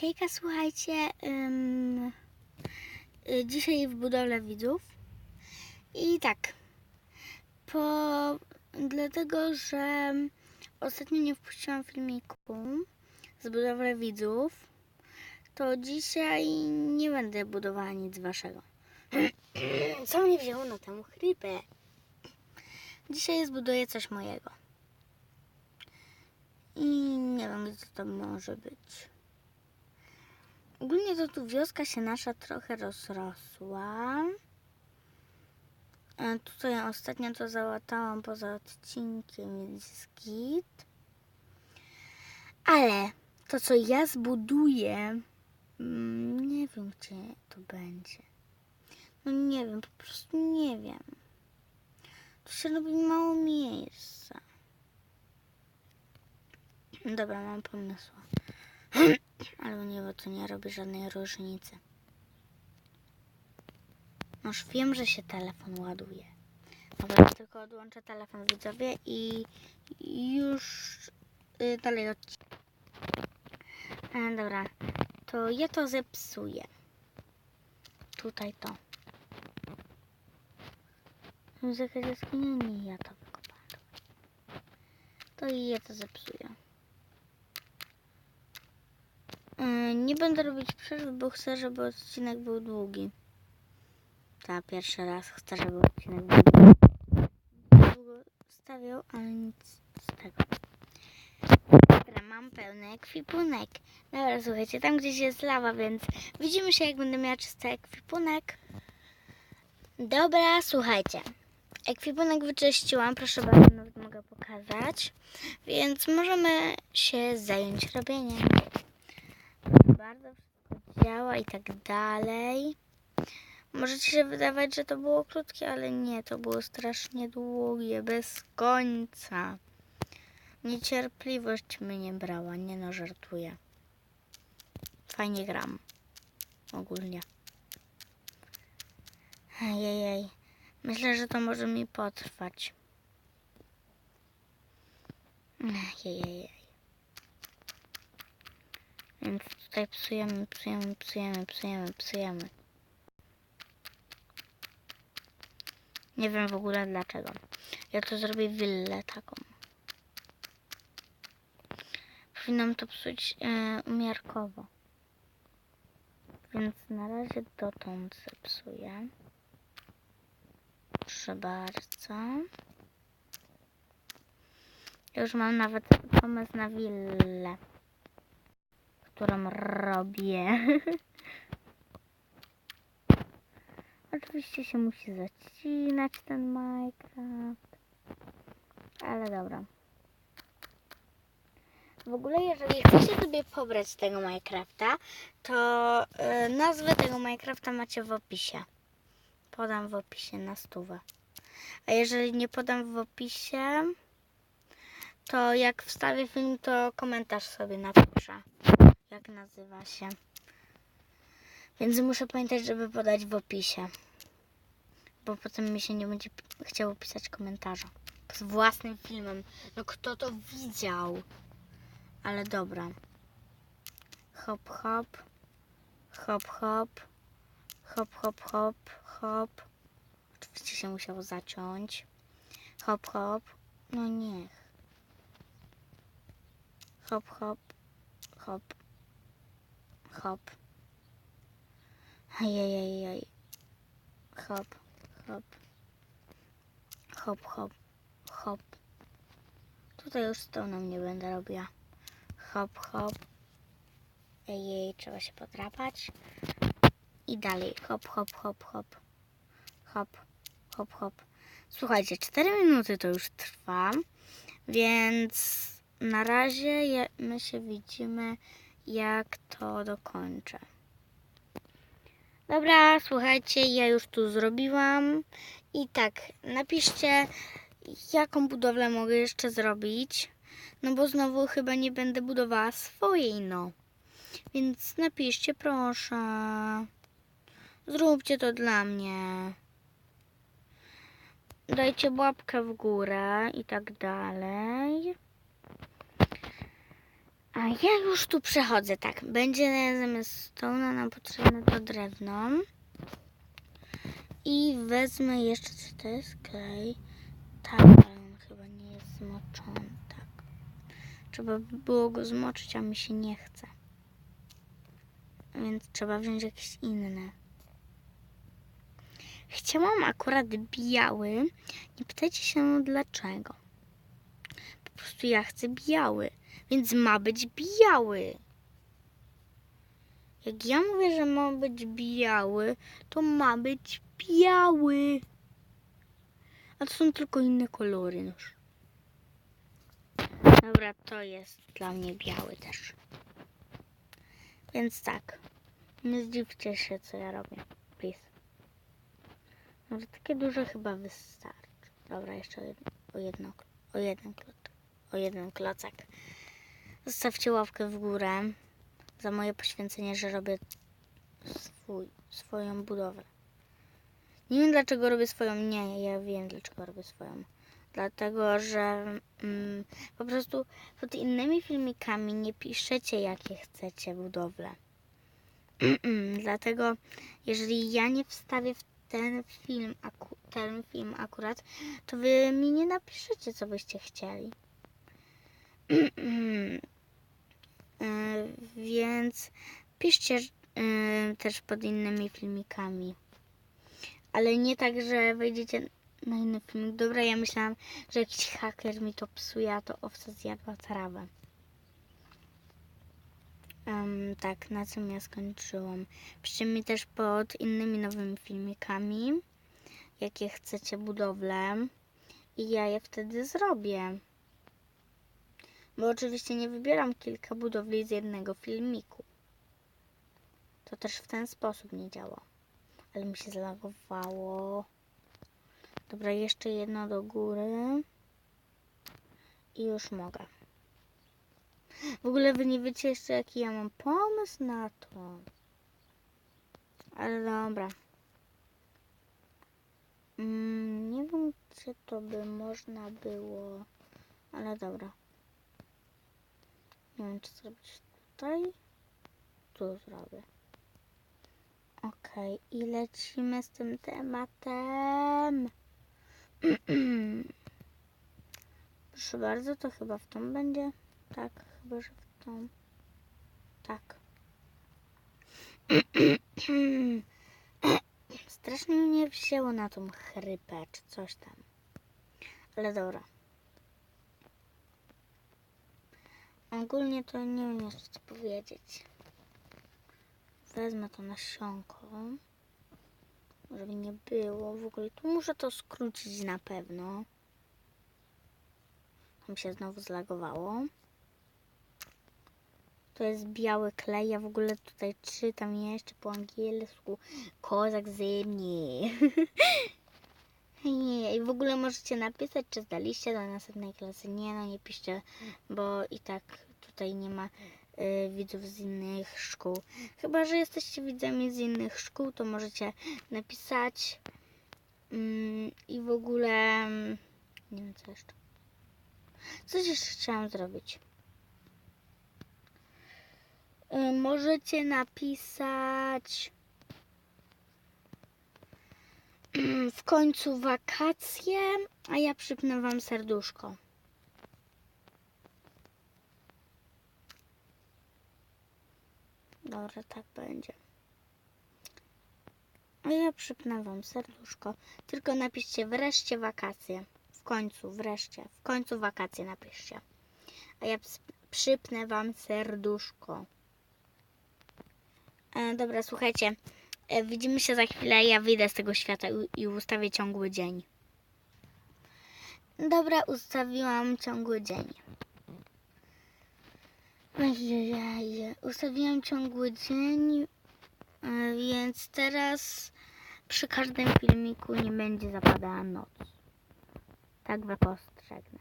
Hejka, słuchajcie. y, dzisiaj w budowle widzów. I tak. Po, dlatego, że ostatnio nie wpuściłam filmiku z budowle widzów, to dzisiaj nie będę budowała nic waszego. Co mnie wzięło na tę chrypę? Dzisiaj zbuduję coś mojego. I nie wiem, co to może być. Ogólnie to tu wioska się nasza trochę rozrosła. E, Tutaj ostatnio to załatałam poza odcinkiem, więc git. Ale to, co ja zbuduję, mm, nie wiem, gdzie to będzie. No nie wiem, po prostu nie wiem. Tu się robi mało miejsca. Dobra, mam pomysł. Ale nie, bo to nie robi żadnej różnicy. Noż wiem, że się telefon ładuje. Dobra, tylko odłączę telefon widzowie i już y, dalej odcinek. Dobra, to ja to zepsuję. Tutaj to. Jaskinia? Nie, ja to wykopałam. To i ja to zepsuję. Yy, Nie będę robić przerwy, bo chcę, żeby odcinek był długi. Tak, pierwszy raz chcę, żeby odcinek był długi. Długo stawiał, ale nic z tego. Dobra, mam pełny ekwipunek. Dobra, słuchajcie, tam gdzieś jest lawa, więc widzimy się, jak będę miała czysty ekwipunek. Dobra, słuchajcie. Ekwipunek wyczyściłam, proszę bardzo, nawet mogę pokazać. Więc możemy się zająć robieniem bardzo wszystko działa i tak dalej. Możecie się wydawać, że to było krótkie, ale nie, to było strasznie długie, bez końca. Niecierpliwość mnie brała, nie no, żartuję. Fajnie gram. Ogólnie. Ejej, myślę, że to może mi potrwać. Ejej. Więc tutaj psujemy, psujemy, psujemy, psujemy, psujemy. Nie wiem w ogóle dlaczego. Ja to zrobię willę taką. Powinnam to psuć e, umiarkowo. Więc na razie dotąd zepsuję. Proszę bardzo. Już mam nawet pomysł na willę którą robię. Oczywiście się musi zacinać ten Minecraft. Ale dobra. W ogóle, jeżeli chcecie sobie pobrać tego Minecrafta, to y, nazwę tego Minecrafta macie w opisie. Podam w opisie na stówę. A jeżeli nie podam w opisie, to jak wstawię film, to komentarz sobie napiszę jak nazywa się. Więc muszę pamiętać, żeby podać w opisie. Bo potem mi się nie będzie chciało pisać komentarza. Z własnym filmem. No kto to widział? Ale dobra. Hop, hop. Hop, hop. Hop, hop, hop, hop. Oczywiście się musiało zaciąć. Hop, hop. No niech. Hop, hop. Hop. Hop. Ajajajaj. Hop, hop. Hop, hop, hop. Tutaj już tą nie będę robiła. Hop, hop. Ejej, trzeba się podrapać. I dalej. Hop, hop, hop, hop. Hop, hop, hop. Słuchajcie, 4 minuty to już trwa, więc na razie my się widzimy jak to dokończę. Dobra, słuchajcie, ja już tu zrobiłam. I tak, napiszcie, jaką budowlę mogę jeszcze zrobić. No bo znowu chyba nie będę budowała swojej, no. Więc napiszcie, proszę. Zróbcie to dla mnie. Dajcie łapkę w górę i tak dalej. A ja już tu przechodzę, tak. Będzie zamiast stona nam potrzebne to drewno. I wezmę jeszcze, czy to jest klej? Tak, ale on chyba nie jest zmoczony, tak. Trzeba by było go zmoczyć, a mi się nie chce. Więc trzeba wziąć jakieś inne. Chciałam akurat biały. Nie pytajcie się dlaczego. Po prostu ja chcę biały, więc ma być biały. Jak ja mówię, że ma być biały, to ma być biały. A to są tylko inne kolory już. Dobra, to jest dla mnie biały też. Więc tak. Nie zdziwcie się, co ja robię. Please. Może takie duże chyba wystarczy. Dobra, jeszcze o jedno, o jeden klocek. O jeden klocek. Zostawcie łapkę w górę za moje poświęcenie, że robię swój, swoją budowę. Nie wiem dlaczego robię swoją. Nie, ja wiem dlaczego robię swoją. Dlatego, że mm, po prostu pod innymi filmikami nie piszecie jakie chcecie budowle. Dlatego, jeżeli ja nie wstawię w ten film, ten film akurat, to wy mi nie napiszecie, co byście chcieli. E, Więc piszcie e, też pod innymi filmikami. Ale nie tak, że wejdziecie na inny filmik. Dobra, ja myślałam, że jakiś haker mi to psuje, a to owca zjadła trawę. Em, tak, na czym ja skończyłam. Piszcie mi też pod innymi nowymi filmikami, jakie chcecie budowle i ja je wtedy zrobię. Bo oczywiście nie wybieram kilka budowli z jednego filmiku. To też w ten sposób nie działa. Ale mi się zlagowało. Dobra, jeszcze jedno do góry. I już mogę. W ogóle wy nie wiecie jeszcze jaki ja mam pomysł na to. Ale dobra. Mm, nie wiem, czy to by można było. Ale dobra. Nie wiem, czy zrobić tutaj. Tu zrobię. Okej, i lecimy z tym tematem. Proszę bardzo, to chyba w tą będzie. Tak, chyba, że w tą. Tak. Strasznie mnie wzięło na tą chrypę, czy coś tam. Ale dobra. Ogólnie to nie wiem jeszcze co powiedzieć. Wezmę to nasionko. Żeby nie było. W ogóle tu muszę to skrócić na pewno. Tam się znowu zlagowało. To jest biały klej. Ja w ogóle tutaj czytam jeszcze po angielsku. Kozak ze mnie. I w ogóle możecie napisać, czy zdaliście do następnej klasy. Nie, no nie piszcie, bo i tak tutaj nie ma y, widzów z innych szkół. Chyba, że jesteście widzami z innych szkół, to możecie napisać. Mm, I w ogóle. mm, Nie wiem co jeszcze. Coś jeszcze chciałam zrobić. Y, Możecie napisać w końcu wakacje, a ja przypnę wam serduszko. Dobra, tak będzie. A ja przypnę wam serduszko. Tylko napiszcie wreszcie wakacje. W końcu, wreszcie. W końcu wakacje napiszcie. A ja przypnę wam serduszko. E, dobra, słuchajcie. E, widzimy się za chwilę. Ja wyjdę z tego świata i, ustawię ciągły dzień. Dobra, ustawiłam ciągły dzień. Ustawiłam ciągły dzień, e, więc teraz przy każdym filmiku nie będzie zapadała noc. Tak was postrzegnę.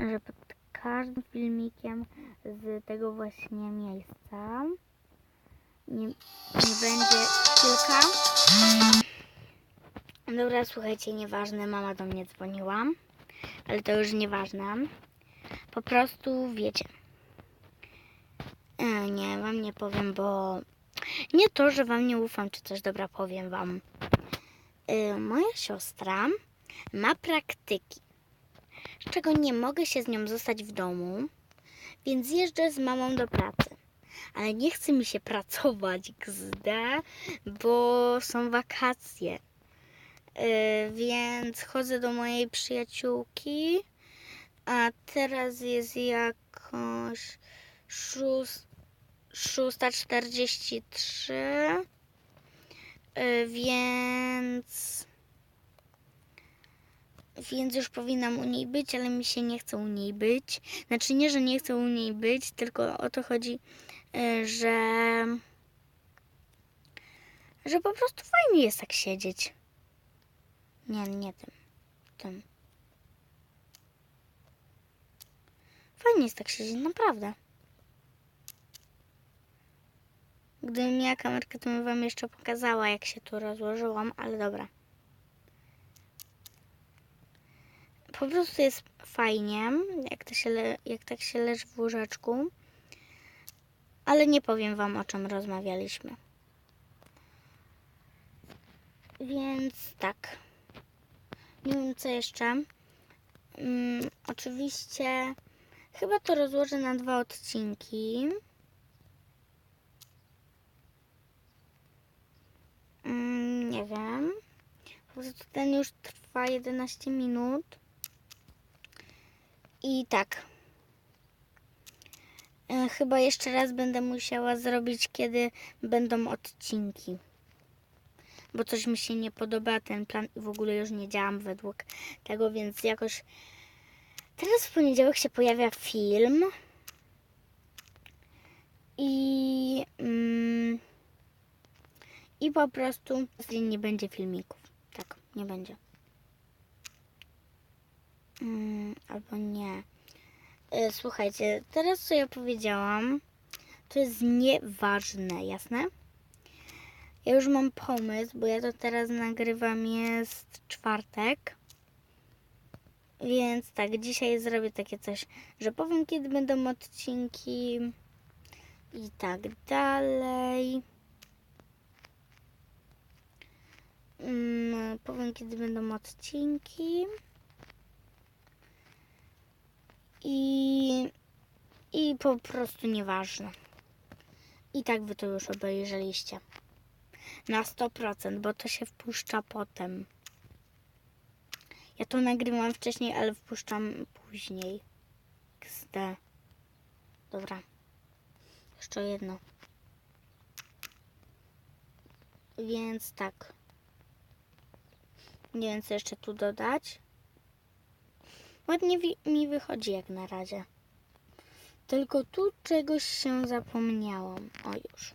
Że pod każdym filmikiem z tego właśnie miejsca nie, nie będzie kilka. Dobra, słuchajcie, nieważne, mama do mnie dzwoniła, ale to już nieważne. Po prostu wiecie. E, nie, wam nie powiem, bo nie to, że wam nie ufam czy coś, dobra, powiem wam. E, moja siostra ma praktyki, z czego nie mogę się z nią zostać w domu, więc jeżdżę z mamą do pracy. Ale nie chce mi się pracować, gzd, bo są wakacje. E, więc chodzę do mojej przyjaciółki, a teraz jest jakoś szóst, 6.43, e, więc więc już powinnam u niej być, ale mi się nie chce u niej być. Znaczy nie, że nie chcę u niej być, tylko o to chodzi, że że po prostu fajnie jest tak siedzieć. Nie, nie tym. Tym. Fajnie jest tak siedzieć, naprawdę. Gdybym miała kamerkę, to bym wam jeszcze pokazała, jak się tu rozłożyłam, ale dobra. Po prostu jest fajnie, jak, to się jak tak się leży w łóżeczku. Ale nie powiem wam, o czym rozmawialiśmy. Więc tak. Nie wiem co jeszcze. Mm, oczywiście chyba to rozłożę na dwa odcinki. Mm, nie wiem. Po prostu ten już trwa 11 minut. I tak. E, Chyba jeszcze raz będę musiała zrobić, kiedy będą odcinki. Bo coś mi się nie podoba ten plan i w ogóle już nie działam według tego, więc jakoś. Teraz w poniedziałek się pojawia film. I. Mm, I po prostu nie będzie filmików. Tak, nie będzie. Mm, albo nie. E, Słuchajcie, teraz co ja powiedziałam, to jest nieważne, jasne? Ja już mam pomysł, bo ja to teraz nagrywam, jest czwartek. Więc tak, dzisiaj zrobię takie coś, że powiem kiedy będą odcinki i tak dalej. Mm, powiem kiedy będą odcinki. I, I po prostu nieważne. I tak wy to już obejrzeliście. Na 100%, bo to się wpuszcza potem. Ja to nagrywam wcześniej, ale wpuszczam później. XD. Dobra. Jeszcze jedno. Więc tak. Nie wiem, co jeszcze tu dodać. Ładnie mi wychodzi jak na razie. Tylko tu czegoś się zapomniałam. O już.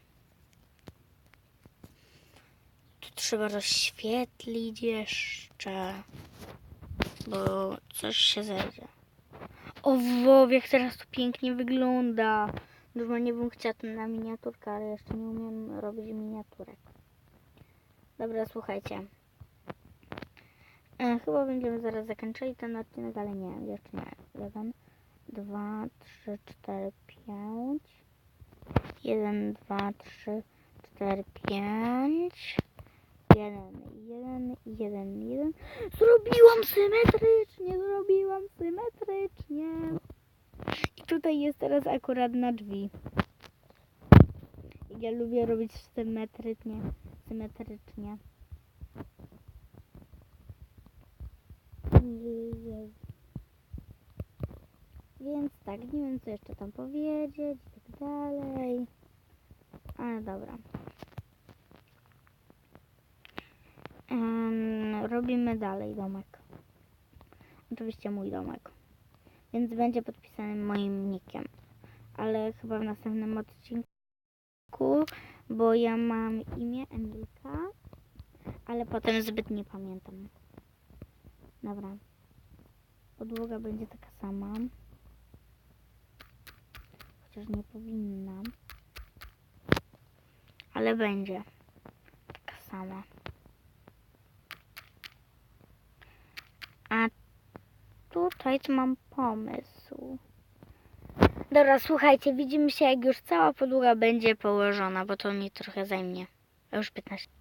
Tu trzeba rozświetlić jeszcze. Bo coś się zejdzie. O wow, jak teraz to pięknie wygląda. Normalnie bym chciała to na miniaturkę, ale jeszcze nie umiem robić miniaturek. Dobra, słuchajcie. E, chyba będziemy zaraz zakończyli ten odcinek, ale nie, jeszcze nie. Jeden, dwa, trzy, cztery, pięć. Jeden, dwa, trzy, cztery, pięć. Jeden, jeden, jeden, jeden. Zrobiłam symetrycznie, zrobiłam symetrycznie. I tutaj jest teraz akurat na drzwi. Ja lubię robić symetrycznie, symetrycznie. Więc tak, nie wiem co jeszcze tam powiedzieć i tak dalej. Ale dobra. Em, robimy dalej domek. Oczywiście mój domek. Więc będzie podpisany moim nickiem. Ale chyba w następnym odcinku, bo ja mam imię Emilka, ale potem zbyt nie pamiętam. Dobra. Podłoga będzie taka sama. Chociaż nie powinna. Ale będzie taka sama. A tu Tutaj mam pomysł. Dobra, słuchajcie, widzimy się jak już cała podłoga będzie położona, bo to mi trochę zajmie. A Już 15.